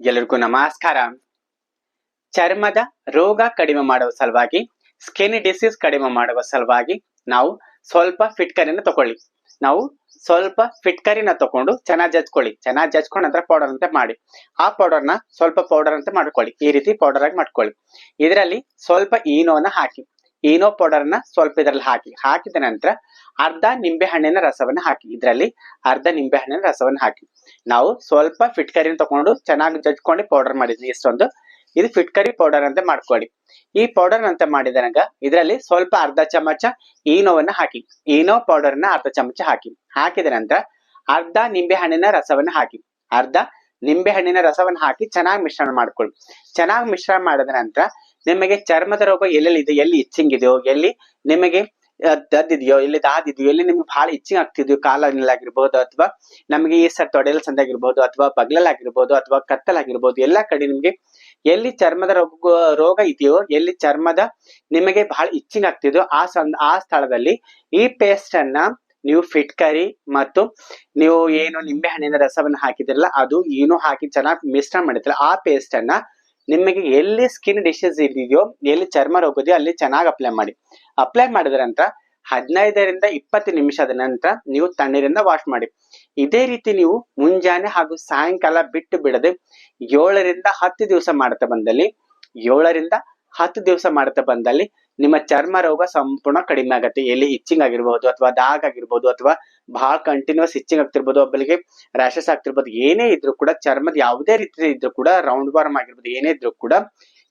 ಎಲ್ಲರಿಗೂ ನಮಸ್ಕಾರ. ಚರ್ಮದ ರೋಗ ಕಡಿಮೆ ಮಾಡುವ ಸಲುವಾಗಿ ಸ್ಕಿನ್ ಡಿಸೀಸ್ ಕಡಿಮೆ ಮಾಡುವ ಸಲುವಾಗಿ ನಾವು ಸ್ವಲ್ಪ ಫಿಟ್ಕರಿನ ತಗೊಳ್ಳಿ ನಾವು ಸ್ವಲ್ಪ ಫಿಟ್ಕರಿನ ತಕೊಂಡು ಚೆನ್ನಾಗಿ ಜಜ್ಕೊಳ್ಳಿ. ಚೆನ್ನಾಗಿ ಜಜ್ಕೊಂಡು ನಂತರ ಪೌಡರ್ ಅಂತ ಮಾಡಿ. ಆ ಪೌಡರ್ನ ಸ್ವಲ್ಪ ಪೌಡರ್ ಅಂತ ಮಾಡ್ಕೊಳ್ಳಿ. ಈ ರೀತಿ ಪೌಡರ್ ಆಗಿ ಮಾಡ್ಕೊಳ್ಳಿ. ಇದರಲ್ಲಿ ಸ್ವಲ್ಪ ಈನೋನ ಹಾಕಿ. ಈನೋ ಪೌಡರ್ನ ಸ್ವಲ್ಪ ಇದರಲ್ಲಿ ಹಾಕಿ, ಹಾಕಿದ ನಂತರ ಅರ್ಧ ನಿಂಬೆ ಹಣ್ಣಿನ ರಸವನ್ನ ಹಾಕಿ, ಇದರಲ್ಲಿ ಅರ್ಧ ನಿಂಬೆ ಹಣ್ಣಿನ ರಸವನ್ನ ಹಾಕಿ. ನಾವು ಸ್ವಲ್ಪ ಫಿಟ್ಕರಿನ ತಕೊಂಡು ಚೆನ್ನಾಗಿ ಜಜ್ಕೊಂಡು ಪೌಡರ್ ಮಾಡಿದ್ವಿ ಇಷ್ಟೊಂದು. ಇದು ಫಿಟ್ಕರಿ ಪೌಡರ್ ಅಂತ ಮಾಡ್ಕೊಳ್ಳಿ. ಈ ಪೌಡರ್ ಅಂತ ಮಾಡಿದ ನಂಗ ಇದರಲ್ಲಿ ಸ್ವಲ್ಪ ಅರ್ಧ ಚಮಚ ಈನೋವನ್ನ ಹಾಕಿ ಈನೋ ಪೌಡರ್ನ ಅರ್ಧ ಚಮಚ ಹಾಕಿ. ಹಾಕಿದ ನಂತರ ಅರ್ಧ ನಿಂಬೆ ಹಣ್ಣಿನ ರಸವನ್ನ ಹಾಕಿ, ಅರ್ಧ ನಿಂಬೆ ಹಣ್ಣಿನ ರಸವನ್ನ ಹಾಕಿ ಚೆನ್ನಾಗಿ ಮಿಶ್ರಣ ಮಾಡ್ಕೊಳ್ಳಿ. ಚೆನ್ನಾಗಿ ಮಿಶ್ರಣ ಮಾಡಿದ ನಂತರ ನಿಮಗೆ ಚರ್ಮದ ರೋಗ ಎಲ್ಲೆಲ್ಲಿ ಇದೆ, ಎಲ್ಲಿ ಇಚ್ಚಿಂಗ್ ಇದೆಯೋ ಎಲ್ಲಿ ನಿಮಗೆ ದದ್ದಿದೆಯೋ, ಎಲ್ಲಿ ದಾದಿದೆಯೋ, ಎಲ್ಲಿ ನಿಮ್ಗೆ ಬಹಳ ಇಚ್ಚಿಂಗ್ ಆಗ್ತಿದೆಯೋ ಕಾಲಾಗಿರ್ಬೋದು ಅಥವಾ ನಮಗೆ ಈ ಸರ್ ತೊಡೆಲ್ ಸಂದಾಗಿರ್ಬೋದು ಅಥವಾ ಬಗ್ಲಲ್ಲಾಗಿರ್ಬೋದು ಅಥವಾ ಕತ್ತಲಾಗಿರ್ಬೋದು, ಎಲ್ಲಾ ಕಡೆ ನಿಮ್ಗೆ ಎಲ್ಲಿ ಚರ್ಮದ ರೋಗ ರೋಗ ಇದೆಯೋ, ಎಲ್ಲಿ ಚರ್ಮದ ನಿಮಗೆ ಬಹಳ ಇಚ್ಚಿಂಗ್ ಆಗ್ತಿದೆಯೋ, ಆ ಸಂದ, ಆ ಸ್ಥಳದಲ್ಲಿ ಈ ಪೇಸ್ಟ್ ಅನ್ನ ನೀವು ಫಿಟ್ಕರಿ ಮತ್ತು ನೀವು ಏನು ನಿಂಬೆ ಹಣ್ಣಿನ ರಸವನ್ನು ಹಾಕಿದಿರಲ್ಲ, ಅದು ಏನು ಹಾಕಿ ಚೆನ್ನಾಗಿ ಮಿಶ್ರಣ ಮಾಡಿದ್ರಲ್ಲ ಆ ಪೇಸ್ಟ್ ಅನ್ನ ನಿಮಗೆ ಎಲ್ಲಿ ಸ್ಕಿನ್ ಡಿಸೀಸ್ ಇದೆಯೋ, ಎಲ್ಲಿ ಚರ್ಮ ರೋಗ ಇದೆಯೋ ಅಲ್ಲಿ ಚೆನ್ನಾಗಿ ಅಪ್ಲೈ ಮಾಡಿ. ಅಪ್ಲೈ ಮಾಡಿದ ನಂತರ ಹದಿನೈದರಿಂದ ಇಪ್ಪತ್ತು ನಿಮಿಷದ ನಂತರ ನೀವು ತಣ್ಣೀರಿಂದ ವಾಶ್ ಮಾಡಿ. ಇದೇ ರೀತಿ ನೀವು ಮುಂಜಾನೆ ಹಾಗೂ ಸಾಯಂಕಾಲ ಬಿಟ್ಟು ಬಿಡದೆ ಏಳರಿಂದ ಹತ್ತು ದಿವಸ ಮಾಡ್ತಾ ಬಂದಲ್ಲಿ ಏಳರಿಂದ ಹತ್ತು ದಿವಸ ಮಾಡ್ತಾ ಬಂದಲ್ಲಿ ನಿಮ್ಮ ಚರ್ಮ ರೋಗ ಸಂಪೂರ್ಣ ಕಡಿಮೆ ಆಗುತ್ತೆ. ಎಲ್ಲಿ ಇಚ್ಚಿಂಗ್ ಆಗಿರ್ಬೋದು ಅಥವಾ ದಾಗ್ ಆಗಿರ್ಬೋದು ಅಥವಾ ಬಹಳ ಕಂಟಿನ್ಯೂಸ್ ಇಚ್ಚಿಂಗ್ ಆಗ್ತಿರ್ಬೋದು ಒಬ್ಬರಿಗೆ ರ್ಯಾಶಸ್ ಆಗ್ತಿರ್ಬೋದು, ಏನೇ ಇದ್ರು ಕೂಡ ಚರ್ಮದ ಯಾವುದೇ ರೀತಿ ಇದ್ರು ಕೂಡ ರೌಂಡ್ ವಾರ್ಮ್ ಆಗಿರ್ಬೋದು, ಏನೇ ಇದ್ರು ಕೂಡ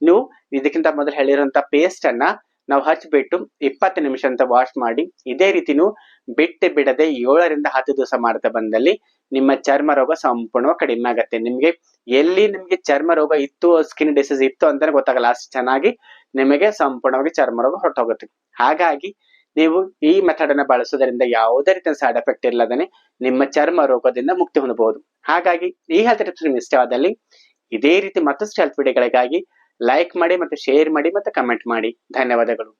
ನೀವು ಇದಕ್ಕಿಂತ ಮೊದಲು ಹೇಳಿರುವಂತ ಪೇಸ್ಟ್ ಅನ್ನ ನಾವು ಹಚ್ಬಿಟ್ಟು ಇಪ್ಪತ್ತು ನಿಮಿಷ ಅಂತ ವಾಶ್ ಮಾಡಿ, ಇದೇ ರೀತಿ ನೀವು ಬಿಟ್ಟು ಬಿಡದೆ ಏಳರಿಂದ ಹತ್ತು ದಿವಸ ಮಾಡ್ತಾ ಬಂದಲ್ಲಿ ನಿಮ್ಮ ಚರ್ಮ ರೋಗ ಸಂಪೂರ್ಣವಾಗಿ ಕಡಿಮೆ ಆಗತ್ತೆ. ನಿಮ್ಗೆ ಎಲ್ಲಿ ನಿಮ್ಗೆ ಚರ್ಮ ರೋಗ ಇತ್ತು ಸ್ಕಿನ್ ಡಿಸೀಸ್ ಇತ್ತು ಅಂತಾನೆ ಗೊತ್ತಾಗಲ್ಲ. ಅಷ್ಟು ಚೆನ್ನಾಗಿ ನಿಮಗೆ ಸಂಪೂರ್ಣವಾಗಿ ಚರ್ಮ ರೋಗ ಹೊರಟೋಗುತ್ತೆ. ಹಾಗಾಗಿ ನೀವು ಈ ಮೆಥಡ್ ಅನ್ನ ಬಳಸೋದ್ರಿಂದ ಯಾವುದೇ ರೀತಿಯ ಸೈಡ್ ಎಫೆಕ್ಟ್ ಇಲ್ಲದೇ ನಿಮ್ಮ ಚರ್ಮ ರೋಗದಿಂದ ಮುಕ್ತಿ ಹೊಂದಬಹುದು. ಹಾಗಾಗಿ ಈ ಹೆಲ್ತ್ ಟಿಪ್ಸ್ ನಿಮ್ಗೆ ಇಷ್ಟವಾದಲ್ಲಿ ಇದೇ ರೀತಿ ಮತ್ತಷ್ಟು ಹೆಲ್ತ್ ವಿಡಿಯೋಗಳಿಗಾಗಿ ಲೈಕ್ ಮಾಡಿ ಮತ್ತೆ ಶೇರ್ ಮಾಡಿ ಮತ್ತೆ ಕಮೆಂಟ್ ಮಾಡಿ. ಧನ್ಯವಾದಗಳು.